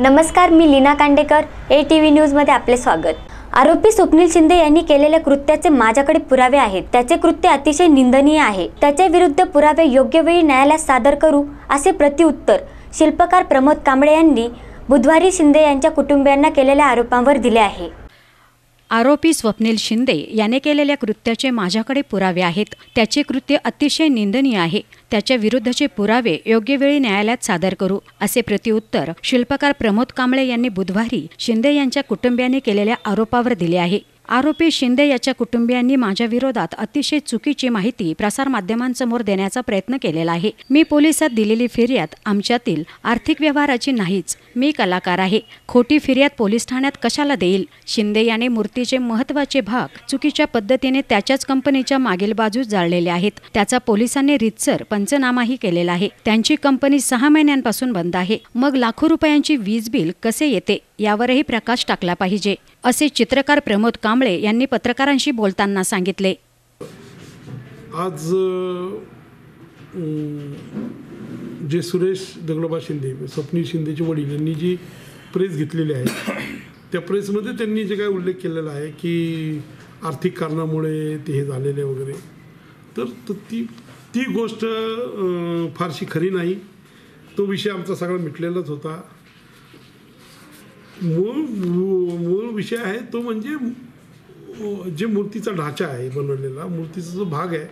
नमस्कार मी Leena Kandekar A T V न्यूजमध्ये आपले स्वागत. आरोपी स्वप्नील शिंदे यांनी केलेल्या कृत्याचे माझ्याकडे पुरावे आहेत. त्याचे कृत्य अतिशय निंदनीय आहे. त्याच्या विरुद्ध पुरावे योग्य वेळी न्यायालयात सादर करू असे प्रतिउत्तर शिल्पकार प्रमोद कांबळे यांनी बुधवारी शिंदे यांच्या कुटुंबियांना केलेल्या आरोपांवर दिले आहे. आरोपी स्वप्नील शिंदे याने केलेल्या कृत्याचे माझ्याकडे पुरावे आहेत. त्याचे कृत्य अतिशय निंदनीय आहे. त्याच्या विरुद्धचे पुरावे योग्य वेळी न्यायालयात सादर करू असे प्रतिउत्तर शिल्पकार प्रमोद कांबळे यांनी बुधवारी शिंदे यांच्या कुटुंबियांनी केलेल्या आरोपावर दिले आहे. आरोपी शिंदे याच्या कुटुंबियांनी माझ्या विरोधात अतिशय चुकीची माहिती प्रसारमाध्यमांसमोर देण्याचा प्रयत्न केलेला आहे. मी पोलिसात दिलेली फिर्याद आमच्यातील आर्थिक व्यवहाराची नाहीच. मी कलाकार आहे. खोटी फिर्याद पोलीस ठाण्यात कशाला देईल? शिंदे याने मूर्तीचे महत्त्वाचे भाग चुकीच्या पद्धतीने त्याच्याच कंपनीच्या मागील बाजूस जाळलेले आहेत. त्याचा पोलिसांनी रितसर पंचनामाही केलेला आहे. त्यांची कंपनी सहा महिन्यांपासून बंद आहे. मग लाखो रुपयांची वीज बिल कसे येते? यावरही प्रकाश टाकला पाहिजे. असे चित्रकार प्रमोद कांबळे यांनी पत्रकारांशी बोलताना सांगितले. आज जे सुरेश दगडोबा शिंदे स्वप्नील शिंदेचे वडील यांनी जी प्रेस घेतलेली आहे त्या प्रेसमध्ये त्यांनी जे काय उल्लेख केलेला आहे की आर्थिक कारणामुळे ते हे झालेले वगैरे तर तर ती ती गोष्ट फारशी खरी नाही. तो विषय आमचा सगळा मिटलेलाच होता. मूळ मूळ विषय आहे तो म्हणजे जे मूर्तीचा ढाचा आहे बनवलेला मूर्तीचा जो भाग आहे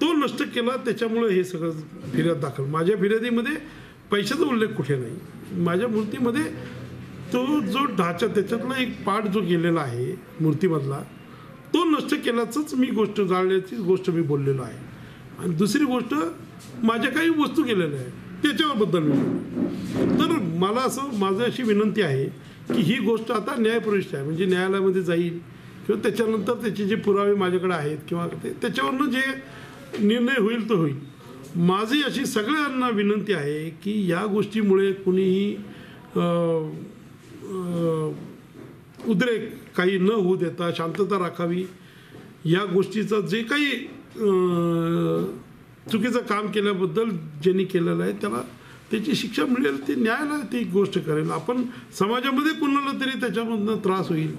तो नष्ट केला त्याच्यामुळे हे सगळं फिर्याद दाखल. माझ्या फिर्यादीमध्ये पैशाचा उल्लेख कुठे नाही. माझ्या मूर्तीमध्ये तो जो ढाचा त्याच्यातला एक पार्ट जो गेलेला आहे मूर्तीमधला तो नष्ट केल्याचंच मी गोष्ट जाळल्याची गोष्ट मी बोललेलो आहे. आणि दुसरी गोष्ट माझ्या काही वस्तू गेलेल्या आहेत त्याच्याबद्दल मी तर मला असं माझं अशी विनंती आहे की ही गोष्ट आता न्यायप्रविष्ट आहे. म्हणजे न्यायालयामध्ये जाईल. किंवा त्याच्यानंतर त्याचे जे पुरावे माझ्याकडे आहेत किंवा ते त्याच्यावरनं जे निर्णय होईल तो होईल. माझी अशी सगळ्यांना विनंती आहे की या गोष्टीमुळे कुणीही उद्रेक काही न होऊ देता शांतता राखावी. या गोष्टीचं जे काही चुकीचं काम केल्याबद्दल ज्यांनी केलेलं आहे त्याला त्याची शिक्षा मिळेल ते न्यायाला ती गोष्ट करेल. आपण समाजामध्ये कुणाला तरी त्याच्यामधनं त्रास होईल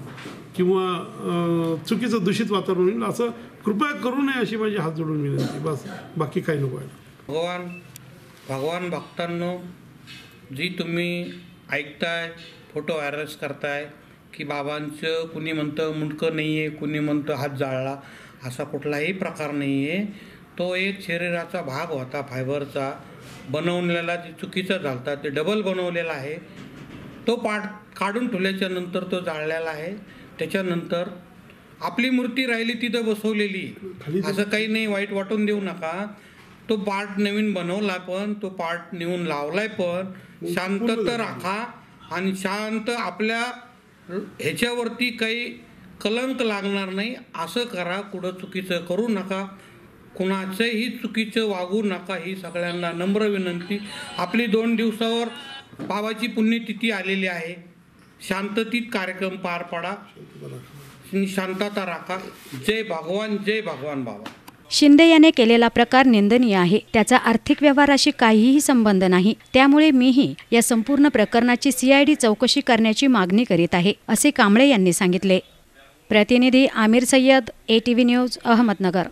किंवा चुकीचं दूषित वातावरण होईल असं कृपया करू नये अशी माझी हात जोडून विनंती. बस बाकी काही नको आहे. भगवान भगवान भक्तांनो जी तुम्ही ऐकताय फोटो व्हायरस करताय की बाबांचं कुणी म्हणतं मुंडकं नाही आहे कुणी म्हणतं हात जाळला असा कुठलाही प्रकार नाही आहे तो एक शरीराचा भाग होता फायबरचा. बनवलेला जे चुकीचं झालता ते डबल बनवलेला आहे. तो पाठ काढून ठेवल्याच्या नंतर तो जाळलेला आहे. त्याच्यानंतर आपली मूर्ती राहिली तिथं बसवलेली. असं काही नाही वाईट वाटून देऊ नका. तो पार्ट नवीन बनवला पण तो पार्ट नेऊन लावलाय पण. शांतता राखा आणि शांत आपल्या ह्याच्यावरती काही कलंक लागणार नाही. असं करा कुठं चुकीचं करू नका. कुणाचंही चुकीचं वागू नका ही सगळ्यांना नम्र विनंती. आपली दोन दिवसावर बाबाची पुण्यतिथी आलेली आहे. शांततेत कार्यक्रम पार पाडा. शांतता राखा. जय भगवान जय भगवान बाबा. शिंदे याने केलेला प्रकार निंदनीय आहे. त्याचा आर्थिक व्यवहाराशी काहीही संबंध नाही. त्यामुळे मीही या संपूर्ण प्रकरणाची सीआयडी चौकशी करण्याची मागणी करीत आहे असे कांबळे यांनी सांगितले. प्रतिनिधी Aamir Sayyad A T V news Ahmednagar.